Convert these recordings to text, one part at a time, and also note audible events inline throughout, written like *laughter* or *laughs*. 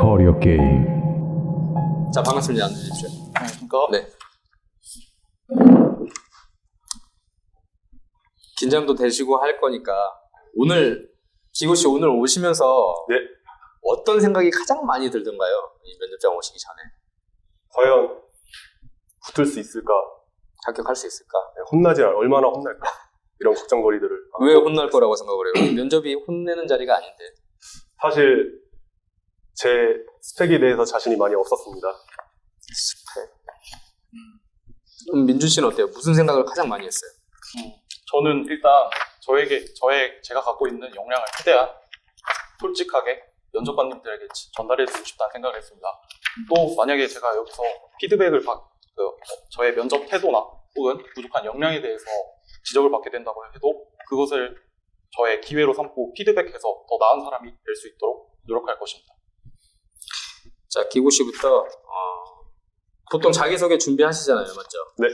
커리어 게임 자 반갑습니다. 앉으십시오. 안녕하십니까? 네. 긴장도 되시고 할 거니까 오늘 기구 씨 오늘 오시면서 네. 어떤 생각이 가장 많이 들던가요? 이 면접장 오시기 전에 과연 붙을 수 있을까? 합격할 수 있을까? 네, 혼나지 않- 얼마나 혼날까? 이런 걱정거리들을 왜 혼날 거라고 생각을 해요? 이 면접이 혼내는 자리가 아닌데. 사실 제 스펙에 대해서 자신이 많이 없었습니다. 그럼 민준 씨는 어때요? 무슨 생각을 가장 많이 했어요? 저는 일단 저에게 저의 제가 갖고 있는 역량을 최대한 솔직하게 면접관님들에게 지- 전달해주고 싶다는 생각을 했습니다. 또 만약에 제가 여기서 피드백을 받, 그, 저의 면접 태도나 혹은 부족한 역량에 대해서 지적을 받게 된다고 해도 그것을 저의 기회로 삼고 피드백해서 더 나은 사람이 될 수 있도록 노력할 것입니다. 자, 기구 씨부터 어, 보통 자기소개 준비하시잖아요, 맞죠? 네.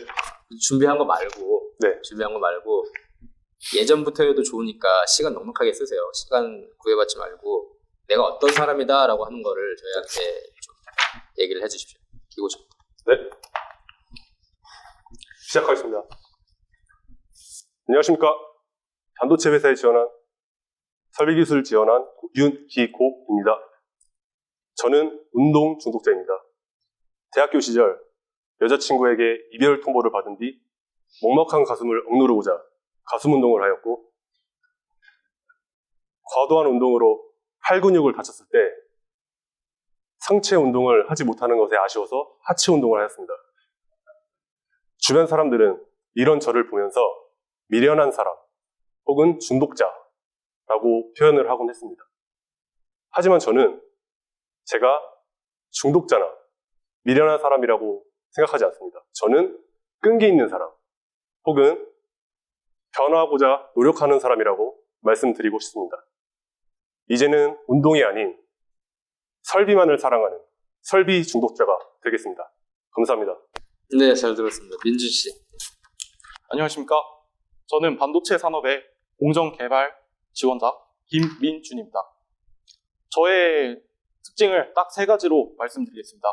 준비한 거 말고, 네. 준비한 거 말고 예전부터 해도 좋으니까 시간 넉넉하게 쓰세요. 시간 구애받지 말고 내가 어떤 사람이다라고 하는 거를 저희한테 좀 얘기를 해주십시오. 기구 씨. 네. 시작하겠습니다. 안녕하십니까. 반도체 회사에 지원한 설비기술 지원한 윤기고입니다. 저는 운동 중독자입니다. 대학교 시절 여자친구에게 이별 통보를 받은 뒤 먹먹한 가슴을 억누르고자 가슴 운동을 하였고 과도한 운동으로 팔 근육을 다쳤을 때 상체 운동을 하지 못하는 것에 아쉬워서 하체 운동을 하였습니다. 주변 사람들은 이런 저를 보면서 미련한 사람 혹은 중독자라고 표현을 하곤 했습니다. 하지만 저는 제가 중독자나 미련한 사람이라고 생각하지 않습니다. 저는 끈기 있는 사람 혹은 변화하고자 노력하는 사람이라고 말씀드리고 싶습니다. 이제는 운동이 아닌 설비만을 사랑하는 설비 중독자가 되겠습니다. 감사합니다. 네, 잘 들었습니다. 민준 씨. 안녕하십니까? 저는 반도체 산업의 공정 개발 지원자 김민준입니다. 저의 특징을 딱 세 가지로 말씀드리겠습니다.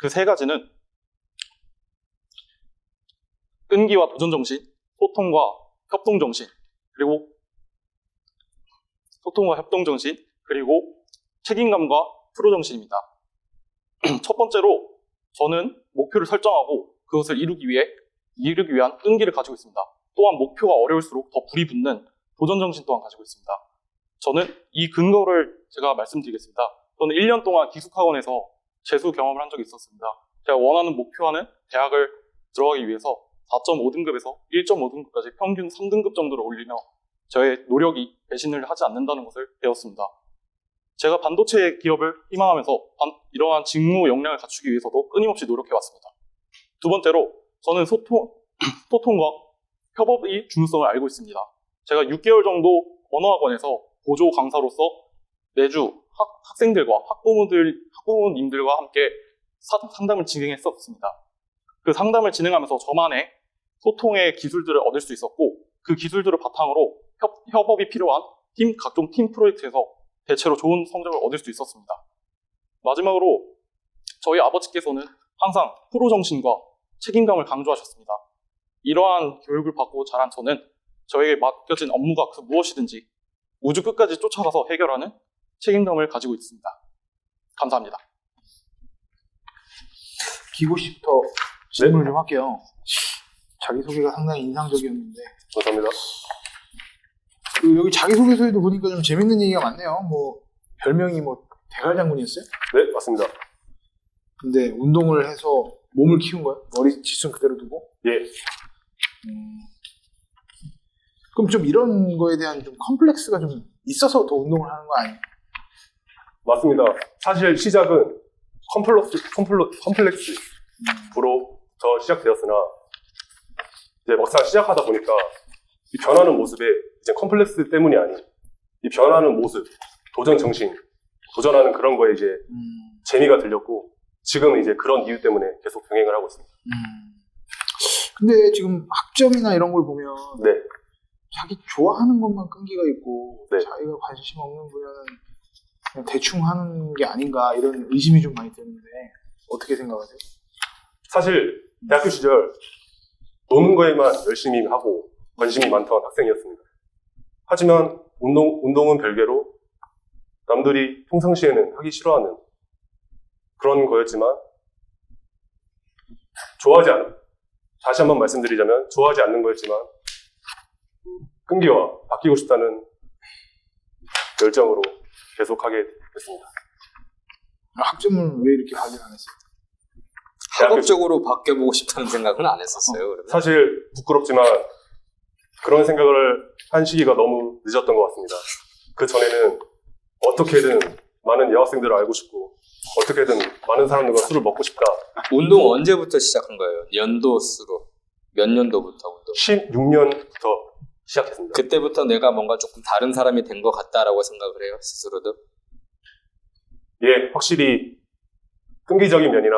그 세 가지는 끈기와 도전 정신, 소통과 협동 정신, 그리고 소통과 협동 정신, 그리고 책임감과 프로 정신입니다. *clears throat* 첫 번째로 저는 목표를 설정하고 그것을 이루기 위해 이루기 위한 끈기를 가지고 있습니다. 또한 목표가 어려울수록 더 불이 붙는 도전 정신 또한 가지고 있습니다. 저는 이 근거를 제가 말씀드리겠습니다. 저는 1년 동안 기숙학원에서 재수 경험을 한 적이 있었습니다. 제가 원하는 목표하는 대학을 들어가기 위해서 4.5등급에서 1.5등급까지 평균 3등급 정도를 올리며 저의 노력이 배신을 하지 않는다는 것을 배웠습니다. 제가 반도체 기업을 희망하면서 반- 이러한 직무 역량을 갖추기 위해서도 끊임없이 노력해왔습니다. 두 번째로 저는 소통, *clears throat* 소통과 협업의 중요성을 알고 있습니다. 제가 6개월 정도 언어학원에서 보조 강사로서 매주 학, 학생들과 학부모들, 학부모님들과 함께 사- 상담을 진행했었습니다. 그 상담을 진행하면서 저만의 소통의 기술들을 얻을 수 있었고 그 기술들을 바탕으로 협, 협업이 필요한 팀, 각종 팀 프로젝트에서 대체로 좋은 성적을 얻을 수 있었습니다. 마지막으로 저희 아버지께서는 항상 프로 정신과 책임감을 강조하셨습니다. 이러한 교육을 받고 자란 저는 저에게 맡겨진 업무가 그 무엇이든지 우주 끝까지 쫓아가서 해결하는 책임감을 가지고 있습니다. 감사합니다. 기고 씨부터 질문을 좀 할게요. 자기소개가 상당히 인상적이었는데 감사합니다. 그 여기 자기소개서에도 보니까 좀 재밌는 얘기가 많네요. 뭐 별명이 뭐 대갈장군이었어요? 네, 맞습니다. 근데 운동을 해서 몸을 키운 거예요? 머리 지순 그대로 두고? 예, 음. 그럼 좀 이런 거에 대한 좀 컴플렉스가 좀 있어서 더 운동을 하는 거 아니에요? 맞습니다. 사실 시작은 컴플렉스, 컴플로, 컴플렉스부터 시작되었으나 이제 막상 시작하다 보니까 이 변하는 모습에 이제 컴플렉스 때문이 아닌 이 변하는 모습, 도전 정신, 도전하는 그런 거에 이제 음. 재미가 들렸고 지금은 이제 그런 이유 때문에 계속 병행을 하고 있습니다. 음. 근데 지금 학점이나 이런 걸 보면 네, 자기 좋아하는 것만 끈기가 있고 네. 자기가 관심 없는 분야는 그냥 대충 하는 게 아닌가 이런 의심이 좀 많이 드는데 어떻게 생각하세요? 사실 대학교 시절 노는 거에만 열심히 하고 관심이 많던 학생이었습니다. 하지만 운동, 운동은 별개로 남들이 평상시에는 하기 싫어하는 그런 거였지만 좋아하지 않은 다시 한번 말씀드리자면 좋아하지 않는 거였지만 끈기와 바뀌고 싶다는 열정으로 계속하게 됐습니다. 학점을 왜 이렇게 확인 안 했어요? 학업적으로 바뀌어보고 싶다는 생각은 안 했었어요. 그러면. 사실 부끄럽지만 그런 생각을 한 시기가 너무 늦었던 것 같습니다. 그 전에는 어떻게든 많은 여학생들을 알고 싶고 어떻게든 많은 사람들과 술을 먹고 싶다. 운동 언제부터 시작한 거예요? 연도 수로 몇 년도부터 운동? 16년부터 시작했습니다. 그때부터 내가 뭔가 조금 다른 사람이 된 것 같다라고 생각을 해요 스스로도. 예, 확실히 끈기적인 면이나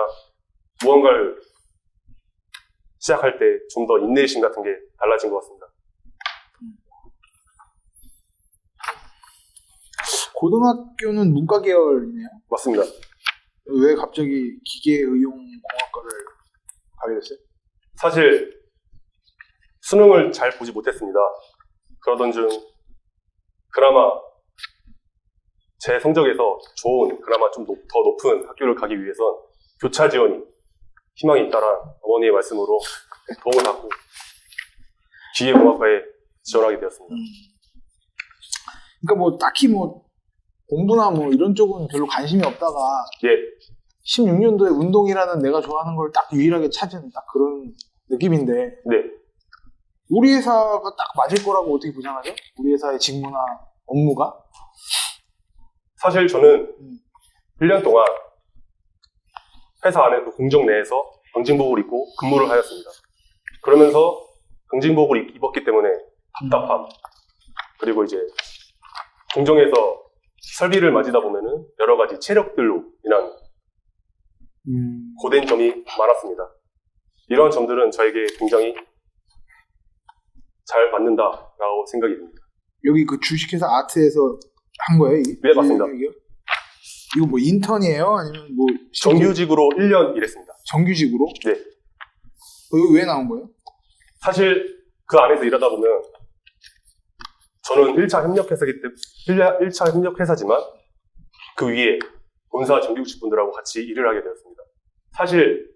무언가를 시작할 때 좀 더 인내심 같은 게 달라진 것 같습니다. 고등학교는 문과 계열이네요. 맞습니다. 왜 갑자기 기계의용공학과를 가게 됐어요? 사실 수능을 잘 보지 못했습니다. 그러던 중 그나마 제 성적에서 좋은 그나마 좀 더 높은 학교를 가기 위해선 교차 지원이 희망이 있다란 어머니의 말씀으로 도움을 받고 기계공학과에 지원하게 되었습니다. 그러니까 뭐 딱히 뭐 공부나 뭐 이런 쪽은 별로 관심이 없다가 예, 16년도에 운동이라는 내가 좋아하는 걸 딱 유일하게 찾은 딱 그런 느낌인데 네. 우리 회사가 딱 맞을 거라고 어떻게 보장하죠? 우리 회사의 직무나 업무가? 사실 저는 음. 1년 동안 회사 안에 그 공정 내에서 경징복을 입고 근무를 하였습니다. 그러면서 입- 입었기 때문에 답답함 그리고 이제 공정에서 설비를 맞이다 보면은 여러 가지 체력들로 인한 음, 고된 점이 많았습니다. 이런 점들은 저에게 굉장히 잘 맞는다라고 생각이 듭니다. 여기 그 주식회사 아트에서 한 거예요? 이게? 네, 맞습니다. 이게요? 이거 뭐 인턴이에요? 아니면 뭐 정규직으로 1년 일했습니다. 정규직으로? 네. 어, 이거 왜 나온 거예요? 사실 그 안에서 일하다 보면 저는 1차 협력회사기 때문에 1차 협력회사지만 그 위에 본사 정규직 분들하고 같이 일을 하게 되었습니다. 사실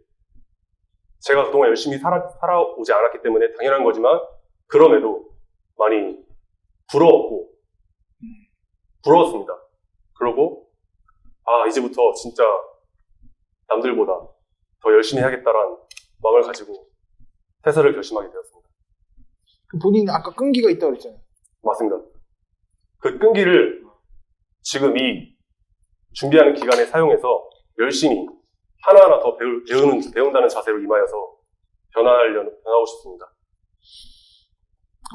제가 그동안 열심히 살아, 살아오지 않았기 때문에 당연한 거지만 그럼에도 많이 부러웠고 부러웠습니다. 그러고 아 이제부터 진짜 남들보다 더 열심히 하겠다라는 마음을 가지고 퇴사를 결심하게 되었습니다. 그 본인이 아까 끈기가 있다고 그랬잖아요. 맞습니다. 그 끈기를 지금 이 준비하는 기간에 사용해서 열심히 하나하나 더 배울, 배우는, 배운다는 자세로 임하여서 변화하려, 변하고 싶습니다.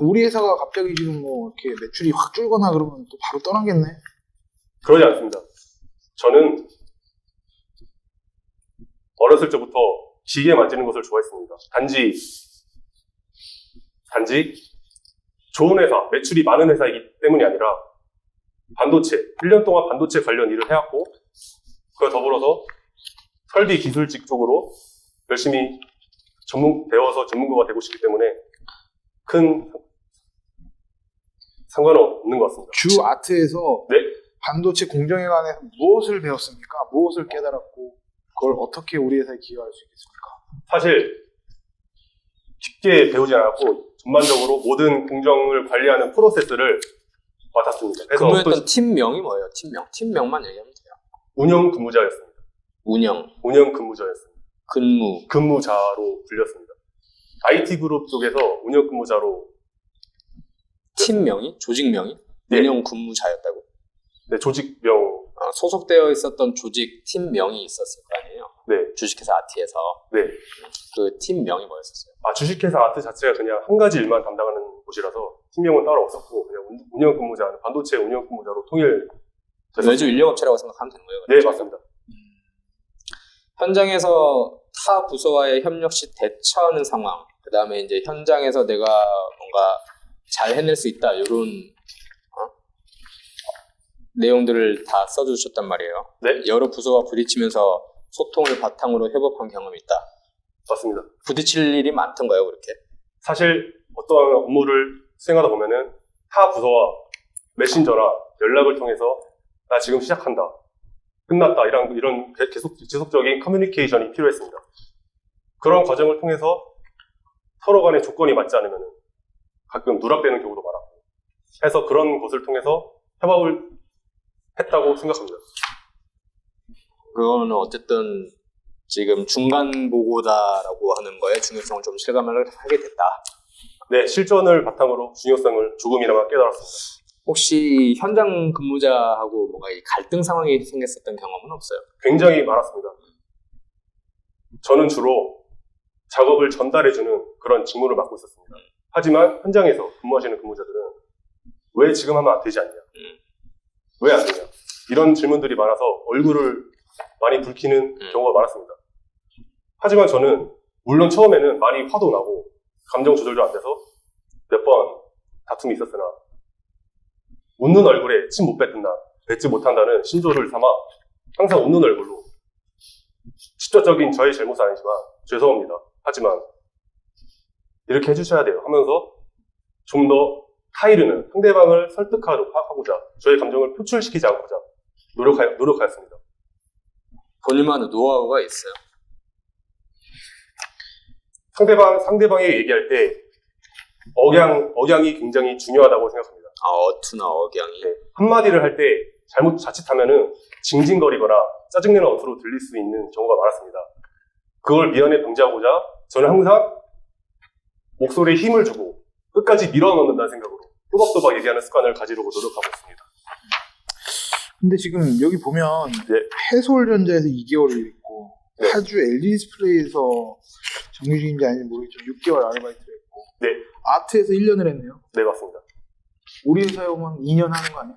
우리 회사가 갑자기 지금 뭐 이렇게 매출이 확 줄거나 그러면 또 바로 떠나겠네. 그러지 않습니다. 저는 어렸을 적부터 기계 만지는 것을 좋아했습니다. 단지, 단지 좋은 회사, 매출이 많은 회사이기 때문이 아니라 반도체, 1년 동안 반도체 관련 일을 해왔고, 그와 더불어서 설비 기술직 쪽으로 열심히 전문, 배워서 전문가가 되고 싶기 때문에 큰 상관은 없는 것 같습니다. 주 아트에서 네. 반도체 공정에 관해서 무엇을 배웠습니까? 무엇을 깨달았고 그걸 어떻게 우리 회사에 기여할 수 있겠습니까? 사실 깊게 배우지 않았고 전반적으로 모든 공정을 관리하는 프로세스를 맡았습니다. 그래서 근무했던 팀명이 뭐예요? 팀명. 팀명만 얘기하면 돼요. 운영 근무자였습니다. 운영, 운영 근무자였습니다. 근무. 근무자로 불렸습니다. IT 그룹 쪽에서 운영 근무자로 팀명이? 조직명이? 네. 운영 근무자였다고. 네, 조직명 어, 소속되어 있었던 조직 팀명이 있었을 거 아니에요. 네, 주식회사 아티에서 네. 그 팀명이 뭐였었어요? 아 주식회사 아트 자체가 그냥 한 가지 일만 담당하는 곳이라서 팀명은 따로 없었고 그냥 운- 운영 근무자, 반도체 운영 근무자로 통일. 외주 인력업체라고 생각하면 되는 거예요. 네, 그렇죠? 맞습니다. 현장에서 타 부서와의 협력 시 대처하는 상황, 그 다음에 이제 현장에서 내가 뭔가 잘 해낼 수 있다, 이런 내용들을 다 써주셨단 말이에요. 네. 여러 부서와 부딪히면서 소통을 바탕으로 협업한 경험이 있다. 맞습니다. 부딪힐 일이 많던가요, 그렇게? 사실 어떠한 업무를 수행하다 보면은 타 부서와 메신저나 연락을 통해서 나 지금 시작한다. 끝났다. 이런, 이런 계속, 지속적인 커뮤니케이션이 필요했습니다. 그런 과정을 통해서 서로 간의 조건이 맞지 않으면 가끔 누락되는 경우도 많았고 해서 그런 것을 통해서 협업을 했다고 생각합니다. 그거는 어쨌든 지금 중간 보고다라고 하는 거에 중요성을 좀 실감을 하게 됐다. 네, 실전을 바탕으로 중요성을 조금이나마 깨달았습니다. 혹시 현장 근무자하고 뭔가 이 갈등 상황이 생겼었던 경험은 없어요? 굉장히 많았습니다. 저는 주로 작업을 전달해주는 그런 직무를 맡고 있었습니다. 하지만 현장에서 근무하시는 근무자들은 왜 지금 하면 되지 않냐? 왜 안 되냐? 이런 질문들이 많아서 얼굴을 많이 붉히는 음. 경우가 많았습니다. 하지만 저는 물론 처음에는 많이 화도 나고 감정 조절도 안 돼서 몇 번 다툼이 있었으나 웃는 얼굴에 침 못 뱉는다, 뱉지 못한다는 신조를 삼아 항상 웃는 얼굴로 직접적인 저의 잘못은 아니지만 죄송합니다. 하지만 이렇게 해주셔야 돼요 하면서 좀 더 타이르는 상대방을 설득하고자 저의 감정을 표출시키지 않고자 노력하, 노력하였습니다. 본인만의 노하우가 있어요. 상대방, 상대방이 얘기할 때 억양, 억양이 굉장히 중요하다고 생각합니다. 아, 어투나 억양이. 네. 한마디를 할 때 잘못 자칫하면은 징징거리거나 짜증내는 어투로 들릴 수 있는 경우가 많았습니다. 그걸 미연에 방지하고자 저는 항상 목소리에 힘을 주고 끝까지 밀어넣는다는 생각으로 또박또박 얘기하는 습관을 가지려고 노력하고 있습니다. 근데 지금 여기 보면 네. 해솔전자에서 2개월을 일했고 네. 파주 LG 디스플레이에서 정규직인지 아닌지 모르겠지만 6개월 아르바이트를 했고 네. 아트에서 1년을 했네요. 네, 맞습니다. 우리 회사에만 2년 하는 거 아니야?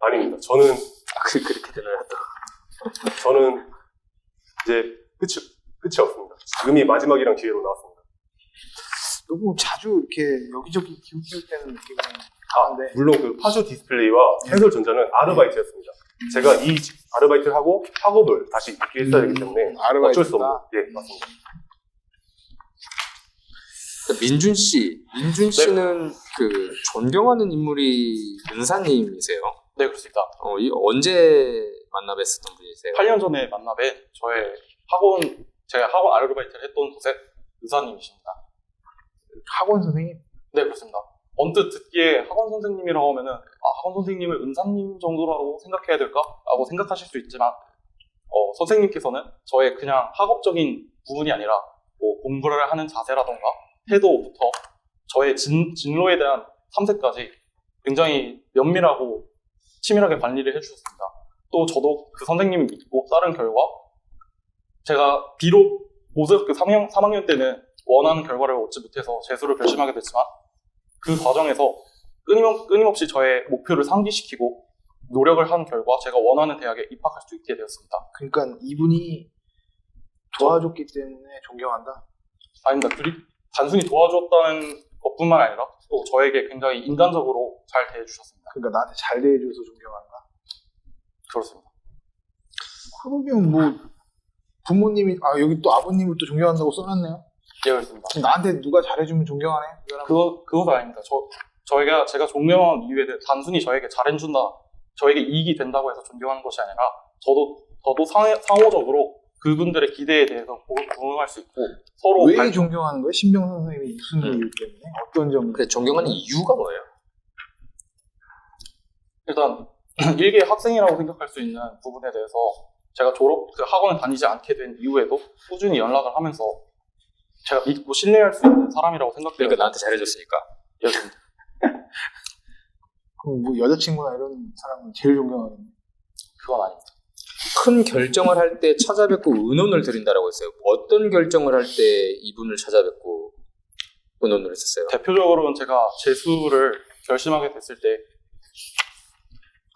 아닙니다. 저는, 아, 그, 그렇게 되나요? 저는 이제 끝이, 끝이 없습니다. 지금이 마지막이란 기회로 나왔습니다. 너무 자주 이렇게 여기저기 기웃기웃 되는 느낌이 아, 강한데 물론 그 파주 디스플레이와 해설전자는 아르바이트였습니다. 제가 이 아르바이트를 하고 학업을 다시 입기 했어야 되기 때문에 음, 아르바이트다. 어쩔 수 없는, 예, 맞습니다. 그 민준 씨. 민준 씨는 그 존경하는 인물이 은사님이세요. 네, 그렇습니다. 어, 이 언제 만나 뵀었던 분이세요? 8년 전에 만나 뵌 저의 학원, 제가 학원 아르바이트를 했던 곳의 의사님이십니다. 학원 선생님 네, 그렇습니다. 언뜻 듣기에 학원 선생님이라고 하면은, 아, 학원 선생님을 은사님 정도라고 생각해야 될까? 라고 생각하실 수 있지만, 어, 선생님께서는 저의 그냥 학업적인 부분이 아니라, 뭐, 공부를 하는 자세라던가, 태도부터 저의 진, 진로에 대한 탐색까지 굉장히 면밀하고 치밀하게 관리를 해주셨습니다. 또 저도 그 선생님을 믿고 따른 결과, 제가 비록 고등학교 3학년, 3학년 때는 원하는 결과를 얻지 못해서 재수를 결심하게 됐지만 그 과정에서 끊임, 끊임 없이 저의 목표를 상기시키고 노력을 한 결과 제가 원하는 대학에 입학할 수 있게 되었습니다. 그러니까 이분이 도와줬기 때문에 존경한다. 아닙니다. 그리, 단순히 도와줬다는 것뿐만 아니라 또 저에게 굉장히 인간적으로 잘 대해주셨습니다. 그러니까 나한테 잘 대해줘서 존경한다. 그렇습니다. 그러면 뭐 부모님이 아 여기 또 아버님을 또 존경한다고 써놨네요. 예, 그렇습니다. 그럼 나한테 누가 잘해주면 존경하네. 그. 그거, 그것은 아닙니다. 저, 저희가, 제가 존경한 이유에는 단순히 저에게 잘해준다, 저에게 이익이 된다고 해서 존경하는 것이 아니라, 저도, 저도 상, 상호적으로 그분들의 기대에 대해서 고- 부응할 수 있고, 서로 왜 발- 존경하는 거예요? 신병 선생님이 무슨 음. 이유 때문에 어떤 점? 근데 존경하는 이유가 뭐예요? 일단 *clears throat* 일개 학생이라고 생각할 수 있는 부분에 대해서 제가 졸업 그 학원을 다니지 않게 된 이후에도 꾸준히 연락을 하면서 제가 믿고 신뢰할 수 있는 사람이라고 생각돼요. 그러니까 나한테 잘해줬으니까. 여튼 그럼 뭐 여자친구나 이런 사람은 제일 존경하는. 그건 아닙니다. 큰 결정을 할 때 찾아뵙고 의논을 드린다라고 했어요. 어떤 결정을 할 때 이분을 찾아뵙고 의논을 했었어요? 대표적으로는 제가 재수를 결심하게 됐을 때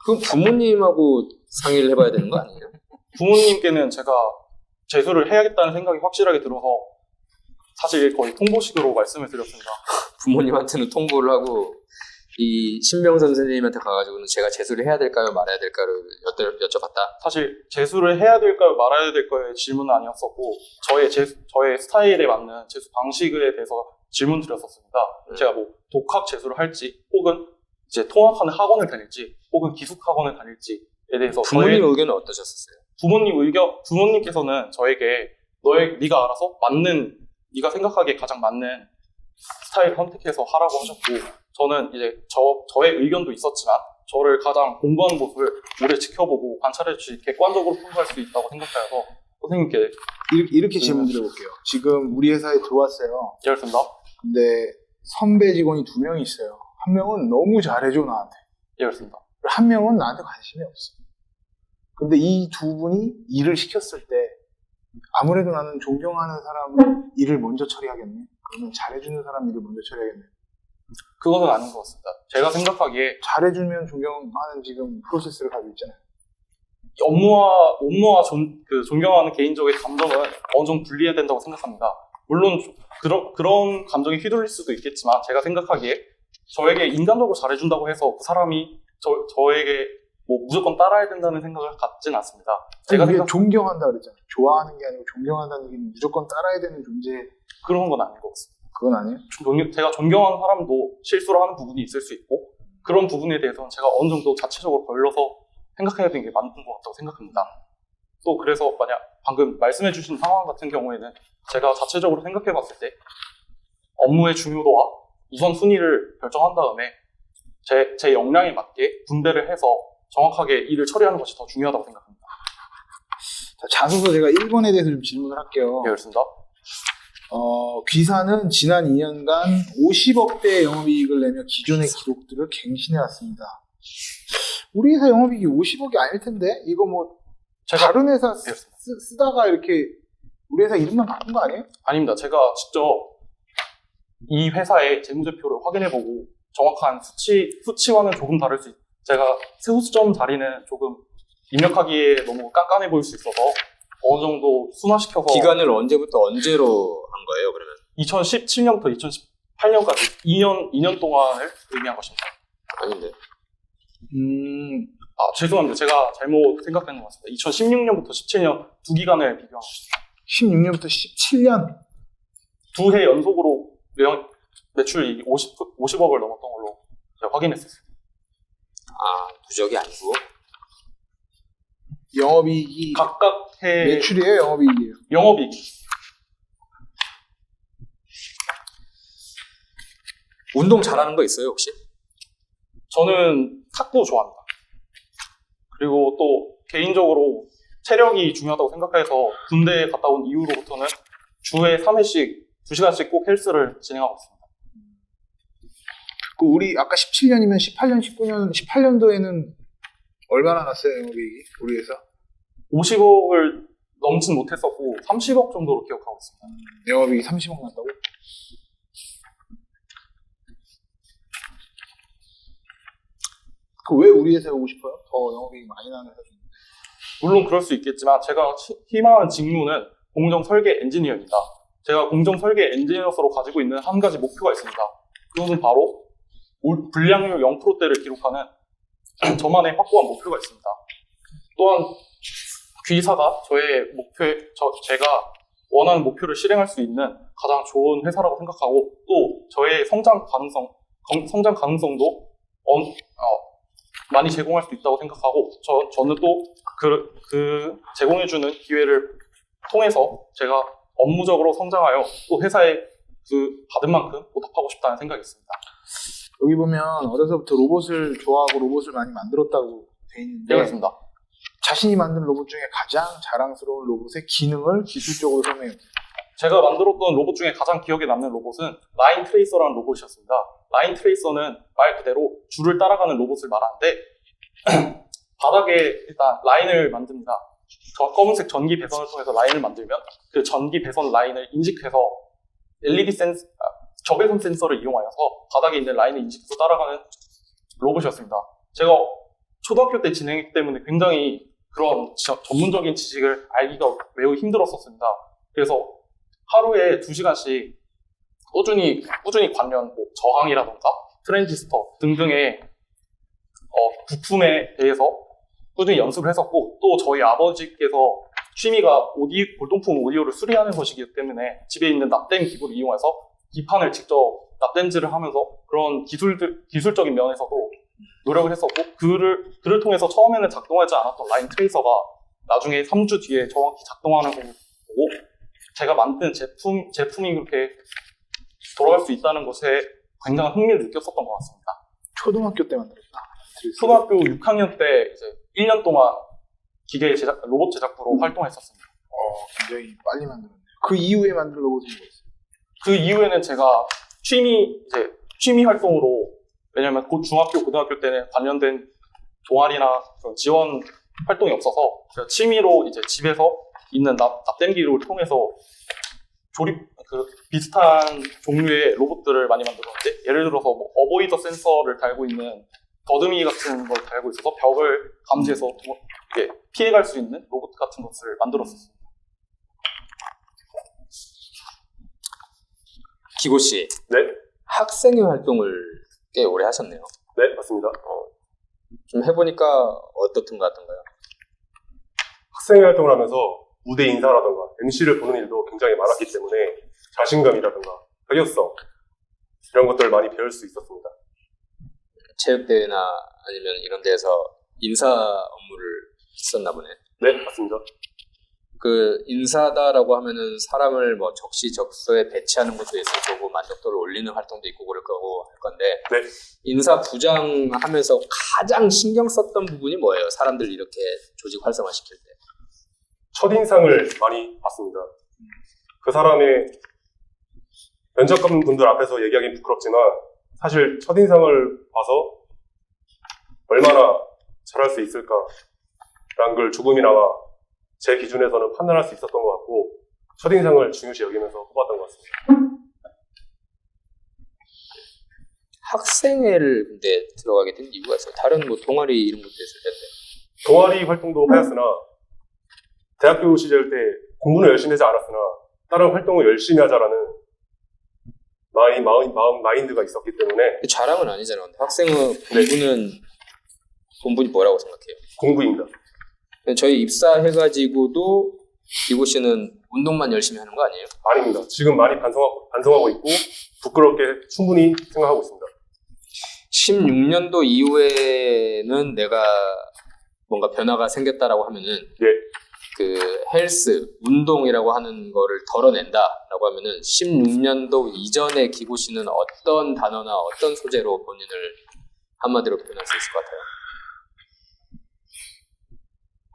그럼 부모님하고 상의를 해봐야 되는 거 아니에요? 부모님께는 제가 재수를 해야겠다는 생각이 확실하게 들어서 사실 거의 통보식으로 말씀을 드렸습니다. *laughs* 부모님한테는 통보를 하고 이 신명 선생님한테 가가지고는 제가 재수를 해야 될까요, 말아야 될까를 여쭤, 여쭤봤다. 사실 재수를 해야 될까요, 말아야 될까요의 질문은 아니었었고 저의 재 저의 스타일에 맞는 재수 방식에 대해서 질문 드렸었습니다. 음. 제가 뭐 독학 재수를 할지, 혹은 이제 통학하는 학원을 다닐지, 혹은 기숙 학원을 다닐지에 대해서 부모님 의견은 어떠셨었어요? 부모님 의견 부모님께서는 저에게 너의 네가 알아서 맞는 네가 생각하기에 가장 맞는 스타일 선택해서 하라고 하셨고 저는 이제 저 저의 의견도 있었지만 저를 가장 공부하는 모습을 오래 지켜보고 관찰해 주시 객관적으로 평가할 수 있다고 생각하여서 선생님께 이렇게, 이렇게 질문 드려볼게요. 지금 우리 회사에 들어왔어요. 예였습니다. 근데 선배 직원이 두 명이 있어요. 한 명은 너무 잘해줘 나한테. 그리고 한 명은 나한테 관심이 없어. 근데 이 두 분이 일을 시켰을 때 아무래도 나는 존경하는 사람 일을 먼저 처리하겠네. 그러면 잘해주는 사람 일을 먼저 처리하겠네. 그것은 아닌 것 같습니다. 제가 생각하기에 잘해주면 존경하는 지금 프로세스를 가지고 있잖아요. 업무와 업무와 존, 그 존경하는 개인적인 감정은 어느 정도 분리해야 된다고 생각합니다. 물론 조- 그런 그런 감정이 휘둘릴 수도 있겠지만 제가 생각하기에 저에게 인간적으로 잘해준다고 해서 그 사람이 저 저에게 뭐 무조건 따라야 된다는 생각을 갖진 않습니다. 제가 생각 존경한다 그랬잖아요. 좋아하는 게 아니고 존경한다는 얘기는 무조건 따라야 되는 존재 그런 건 아닌 것 같습니다. 그건 아니에요. 존- 제가 존경하는 사람도 실수를 하는 부분이 있을 수 있고 그런 부분에 대해서는 제가 어느 정도 자체적으로 걸러서 생각해야 되는 게 맞는 것 같다고 생각합니다. 또 그래서 만약 방금 말씀해주신 상황 같은 경우에는 제가 자체적으로 생각해봤을 때 업무의 중요도와 우선순위를 결정한 다음에 제, 제 역량에 맞게 분배를 해서 정확하게 일을 처리하는 것이 더 중요하다고 생각합니다. 자, 자소서 제가 1번에 대해서 좀 질문을 할게요. 예, 그렇습니다. 어, 귀사는 지난 2년간 50억대의 영업이익을 내며 기존의 기록들을 갱신해왔습니다. 우리 회사 영업이익이 50억이 아닐 텐데 이거 뭐 다른 회사 쓰, 예. 쓰, 다가 이렇게 우리 회사 이름만 바꾼 거 아니에요? 아닙니다. 제가 직접 이 회사의 재무제표를 확인해보고 정확한 수치, 수치와는 조금 다를 수 있, 제가 세후수점 자리는 조금 입력하기에 너무 깐깐해 보일 수 있어서 어느 정도 순화시켜서 기간을 언제부터 언제로 한 거예요, 그러면? 2017년부터 2018년까지 2년, 2년 동안을 의미한 것입니다. 아닌데. 음, 아, 죄송합니다. 제가 잘못 생각한 것 같습니다. 2016년부터 17년 두 기간을 비교한 것입니다. 16년부터 17년 두 해 연속으로 매- 매출이 50, 50억을 넘었던 걸로 제가 확인했었어요. 아, 누적이 아니고. 영업이익이 각각 해 매출이에요, 영업이익이에요. 영업이익 운동 잘하는 거 있어요, 혹시? 저는 탁구 좋아합니다. 그리고 또 개인적으로 체력이 중요하다고 생각해서 군대에 갔다 온 이후로부터는 주에 3회씩 2시간씩 꼭 헬스를 진행하고 있습니다. 그 우리 아까 17년이면 18년, 19년, 18년도에는 얼마나 났어요, 영업이익이? 우리 회사? 50억을 넘진 못했었고 30억 정도로 기억하고 있습니다. 영업이익이 30억 났다고? 그 왜 우리 회사에 오고 싶어요? 더 영업이익이 많이 나는 회사 중. 물론 그럴 수 있겠지만 제가 치- 희망하는 직무는 공정 설계 엔지니어입니다. 제가 공정 설계 엔지니어로서 가지고 있는 한 가지 목표가 있습니다. 그것은 바로 올- 불량률 0%대를 기록하는 *clears throat* 저만의 확고한 목표가 있습니다. 또한 귀사가 저의 목표에 저, 제가 원하는 목표를 실행할 수 있는 가장 좋은 회사라고 생각하고 또 저의 성장 가능성 건- 성장 가능성도 어, 어, 많이 제공할 수 있다고 생각하고 저, 저는 또 그, 그 제공해주는 기회를 통해서 제가 업무적으로 성장하여 또 회사에 그 받은 만큼 보답하고 싶다는 생각이 있습니다. 여기 보면 어려서부터 로봇을 좋아하고 로봇을 많이 만들었다고 돼 네, 있는데 그렇습니다. 자신이 만든 로봇 중에 가장 자랑스러운 로봇의 기능을 기술적으로 설명해 주세요. 제가 만들었던 로봇 중에 가장 기억에 남는 로봇은 라인 트레이서라는 로봇이었습니다. 라인 트레이서는 말 그대로 줄을 따라가는 로봇을 말하는데 *clears throat* 바닥에 일단 라인을 만듭니다. 저 검은색 전기 배선을 통해서 라인을 만들면 그 전기 배선 라인을 인식해서 LED 센스, 아, 적외선 센서를 이용하여서 바닥에 있는 라인을 인식해서 따라가는 로봇이었습니다. 제가 초등학교 때 진행했기 때문에 굉장히 그런 지- 전문적인 지식을 알기가 매우 힘들었었습니다. 그래서 하루에 2시간씩 꾸준히, 꾸준히 관련 뭐 저항이라던가 트랜지스터 등등의 어, 부품에 대해서 꾸준히 연습을 했었고 또 저희 아버지께서 취미가 오디 골동품 오디오를 수리하는 것이기 때문에 집에 있는 납땜 기구를 이용해서 기판을 직접 납땜질을 하면서 그런 기술들 기술적인 면에서도 노력을 했었고 그를 그를 통해서 처음에는 작동하지 않았던 라인 트레이서가 나중에 3주 뒤에 정확히 작동하는 걸 보고 제가 만든 제품 제품이 그렇게 돌아갈 수 있다는 것에 굉장한 흥미를 느꼈었던 것 같습니다. 초등학교 때 만들었다. 초등학교 6학년 때 이제 1년 동안 기계 제작 로봇 제작부로 활동했었습니다. 어, 굉장히 빨리 만들었네. 그 이후에 만든 로봇은 뭐였어요? 그 이후에는 제가 취미 이제 취미 활동으로 왜냐면 곧 중학교 고등학교 때는 관련된 동아리나 그런 지원 활동이 없어서 제가 취미로 이제 집에서 있는 납, 납땜기를 통해서 조립 그 비슷한 종류의 로봇들을 많이 만들었는데 예를 들어서 뭐 어보이더 센서를 달고 있는 더듬이 같은 걸 달고 있어서 벽을 감지해서 도- 이렇게 피해갈 수 있는 로봇 같은 것을 만들었었어요. 기고 씨. 네. 학생회 활동을 꽤 오래 하셨네요. 네, 맞습니다. 좀 해보니까 어떻든 같던가요? 학생 활동을 하면서 무대 인사라던가 MC를 보는 일도 굉장히 많았기 때문에 자신감이라던가 협력성 이런 것들을 많이 배울 수 있었습니다. 체육대회나 아니면 이런 데에서 인사 업무를 했었나 보네. 네, 맞습니다. 그 인사다라고 하면은 사람을 뭐 적시적소에 배치하는 것도 있을 거고 만족도를 올리는 활동도 있고 그럴 거고 할 건데 네. 인사 부장 하면서 가장 신경 썼던 부분이 뭐예요? 사람들 이렇게 조직 활성화 시킬 때. 첫인상을 많이 봤습니다. 그 사람의 면접관 분들 앞에서 얘기하기 부끄럽지만 사실 첫인상을 봐서 얼마나 잘할 수 있을까라는 걸 조금이나마 제 기준에서는 판단할 수 있었던 것 같고 첫인상을 중요시 여기면서 뽑았던 것 같습니다. 학생회를 근데 들어가게 된 이유가 있어요. 다른 뭐 동아리 이런 것도 있을 텐데. 동아리 활동도 하였으나 대학교 시절 때 공부는 열심히 하지 않았으나 다른 활동을 열심히 하자라는 마인, 마음, 마음, 마인드가 있었기 때문에 자랑은 아니잖아요. 근데 학생회 본분은 본분이 뭐라고 생각해요? 공부입니다. 저희 입사해가지고도 이고 씨는 운동만 열심히 하는 거 아니에요? 아닙니다. 지금 많이 반성하고, 반성하고 있고 부끄럽게 충분히 생각하고 있습니다. 16년도 이후에는 내가 뭔가 변화가 생겼다라고 하면은 예. 그 헬스 운동이라고 하는 거를 덜어낸다라고 하면은 16년도 이전의 기고 씨는 어떤 단어나 어떤 소재로 본인을 한마디로 표현할 수 있을 것 같아요.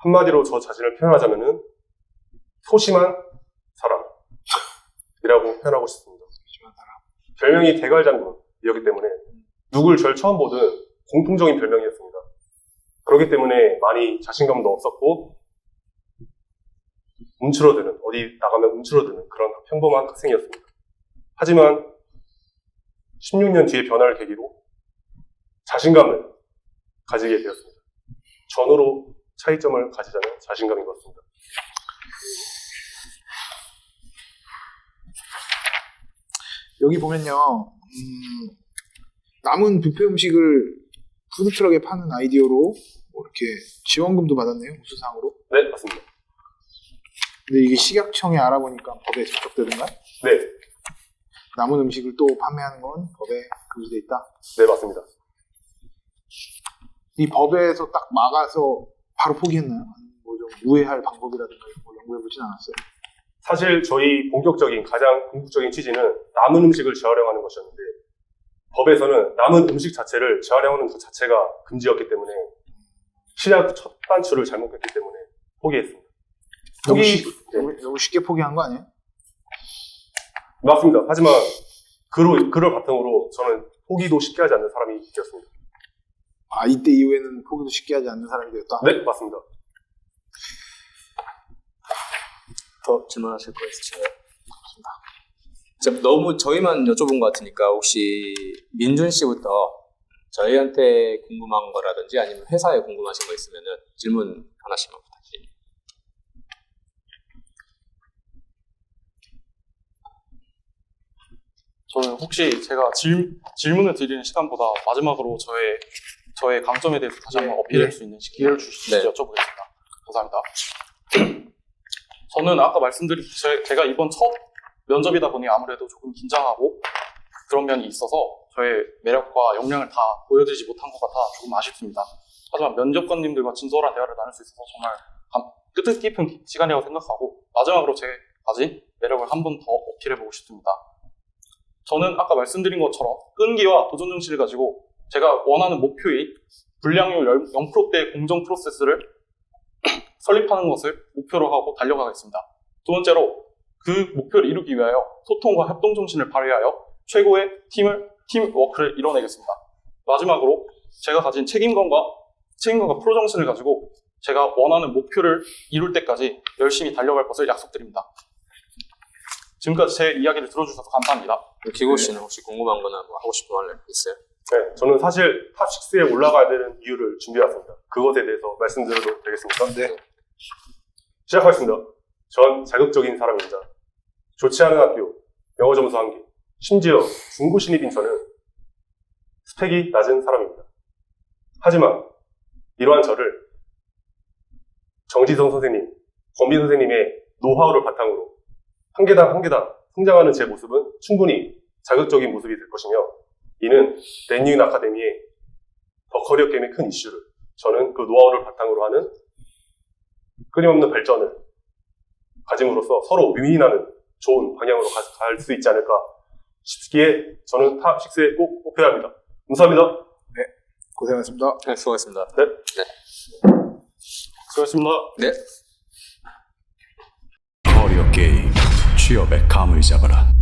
한마디로 저 자신을 표현하자면은 소심한 사람이라고 표현하고 싶습니다. 별명이 대갈장군이었기 때문에 누굴 절 처음 보든 공통적인 별명이었습니다. 그렇기 때문에 많이 자신감도 없었고 움츠러드는 어디 나가면 움츠러드는 그런 평범한 학생이었습니다. 하지만 16년 뒤에 변화를 계기로 자신감을 가지게 되었습니다. 전후로 차이점을 가지자면 자신감인 것 같습니다. 여기 보면요, 음, 남은 뷔페 음식을 푸드트럭에 파는 아이디어로 뭐 이렇게 지원금도 받았네요, 우수상으로. 네, 맞습니다. 근데 이게 식약청에 알아보니까 법에 적격되던가? 네, 남은 음식을 또 판매하는 건 법에 금지돼 있다. 네, 맞습니다. 이 법에서 딱 막아서 바로 포기했나요? 뭐좀 우회할 방법이라든가 이런 거 연구해보진 않았어요. 사실 저희 본격적인 가장 궁극적인 취지는 남은 음식을 재활용하는 것이었는데 법에서는 남은 음식 자체를 재활용하는 것 자체가 금지였기 때문에 시작 첫 단추를 잘못했기 때문에 포기했습니다. 너무, 포기 쉽- 네, 너무, 너무 쉽게 포기한 거 아니에요? 맞습니다. 하지만 그로 그를 바탕으로 저는 포기도 쉽게 하지 않는 사람이 되었습니다. 아, 이때 이후에는 포기도 쉽게 하지 않는 사람이 되었다? 네, 맞습니다. 더 질문하실 거 있으신가요? 좀 너무 저희만 여쭤본 것 같으니까 혹시 민준 씨부터 저희한테 궁금한 거라든지 아니면 회사에 궁금하신 거 있으면은 질문 하나씩만 부탁드립니다. 저는 혹시 제가 질, 질문을 드리는 시간보다 마지막으로 저의 저의 강점에 대해서 다시 한번 네, 어필할 네. 수 있는 기회를 주시죠 네. 여쭤보겠습니다. 감사합니다. *clears throat* 저는 아까 말씀드린 제- 제가 이번 첫 면접이다 보니 아무래도 조금 긴장하고 그런 면이 있어서 저의 매력과 역량을 다 보여드리지 못한 것 같아 조금 아쉽습니다. 하지만 면접관님들과 진솔한 대화를 나눌 수 있어서 정말 감- 뜻 깊은 시간이라고 생각하고 마지막으로 제 가진 매력을 한 번 더 어필해보고 싶습니다. 저는 아까 말씀드린 것처럼 끈기와 도전 정신을 가지고 제가 원하는 목표인 불량률 0%대 공정 프로세스를 *coughs* 설립하는 것을 목표로 하고 달려가겠습니다. 두 번째로 그 목표를 이루기 위하여 소통과 협동 정신을 발휘하여 최고의 팀을 팀 워크를 이뤄내겠습니다. 마지막으로 제가 가진 책임감과 책임감과 프로 정신을 가지고 제가 원하는 목표를 이룰 때까지 열심히 달려갈 것을 약속드립니다. 지금까지 제 이야기를 들어주셔서 감사합니다. 기고 씨는 혹시 궁금한 거나 뭐 하고 싶은 말 있어요? 네, 저는 사실 탑6에 올라가야 되는 이유를 준비해왔습니다. 그것에 대해서 말씀드려도 되겠습니까? 네. 시작하겠습니다. 전 자극적인 사람입니다. 좋지 않은 학교, 영어 점수 한 개, 심지어 중고 신입인 저는 스펙이 낮은 사람입니다. 하지만 이러한 저를 정지성 선생님, 권빈 선생님의 노하우를 바탕으로 한 계단 한 계단 성장하는 제 모습은 충분히 자극적인 모습이 될 것이며 이는 랜유인 아카데미의 더 커리어 게임의 큰 이슈를 저는 그 노하우를 바탕으로 하는 끊임없는 발전을 가짐으로써 서로 윈윈하는 좋은 방향으로 갈 수 있지 않을까 싶기에 저는 탑 6에 꼭 뽑혀야 합니다. 감사합니다. 고생하셨습니다. 네, 수고하셨습니다. 수고하셨습니다. 네. 커리어 게임 취업의 감을 잡아라